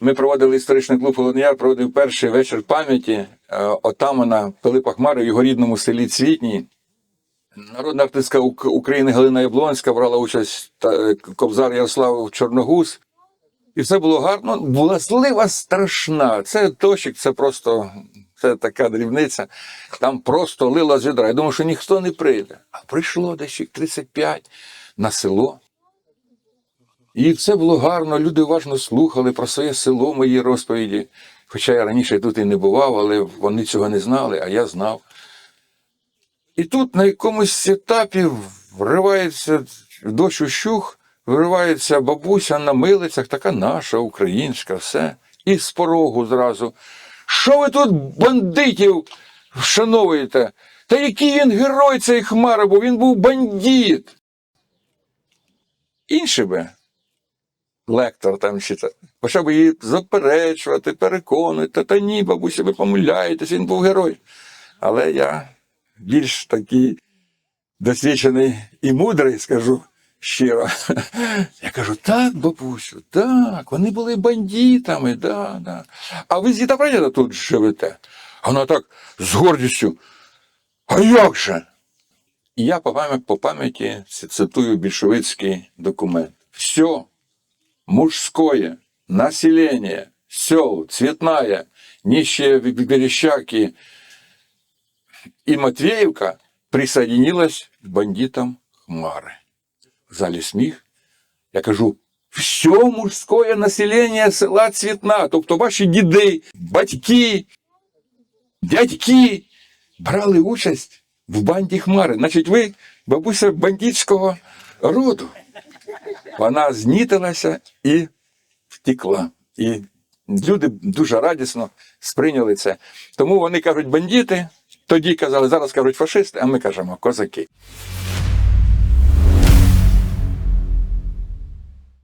Ми проводили історичний клуб Полонія, проводив перший вечір пам'яті е, отамана Пилипа Хмари в його рідному селі Цвітній. Народна артистка України Галина Яблонська брала участь е, Кобзар Ярослав Чорногуз. І все було гарно. Була злива страшна. Це дощик, це просто це така дрібниця. Там просто лила з відра. Я думав, що ніхто не прийде. А прийшло десь їх 35 на село. І все було гарно, люди уважно слухали про своє село, мої розповіді. Хоча я раніше тут і не бував, але вони цього не знали, а я знав. І тут на якомусь етапі вривається дощ ущух, виривається бабуся на милицях, така наша, українська, все. І з порогу зразу. Що ви тут бандитів вшановуєте? Та який він герой цей Хмара, бо він був бандит. Інший би лектор там чи це, почав її заперечувати, переконувати, та ні, бабуся, ви помиляєтесь, він був герой. Але я більш такий досвідчений і мудрий, скажу щиро. Я кажу, так, бабусю, так, вони були бандитами, да, да. А ви з діда тут живете? А Вона так з гордістю. А як же? І я по пам'яті, пам'яті цитую більшовицький документ. Все мужское население сел Цветная, нищие Берещаки и Матвеевка присоединилась к бандитам Хмары. В зале сміх. Я кажу, все мужське населення села Цвітна, тобто ваші діди, батьки, дядьки брали участь в банді Хмари. Значить, ви, бабуся бандитського роду. Вона знітилася і втекла. І люди дуже радісно сприйняли це. Тому вони кажуть бандити, тоді казали, зараз кажуть фашисти, а ми кажемо козаки.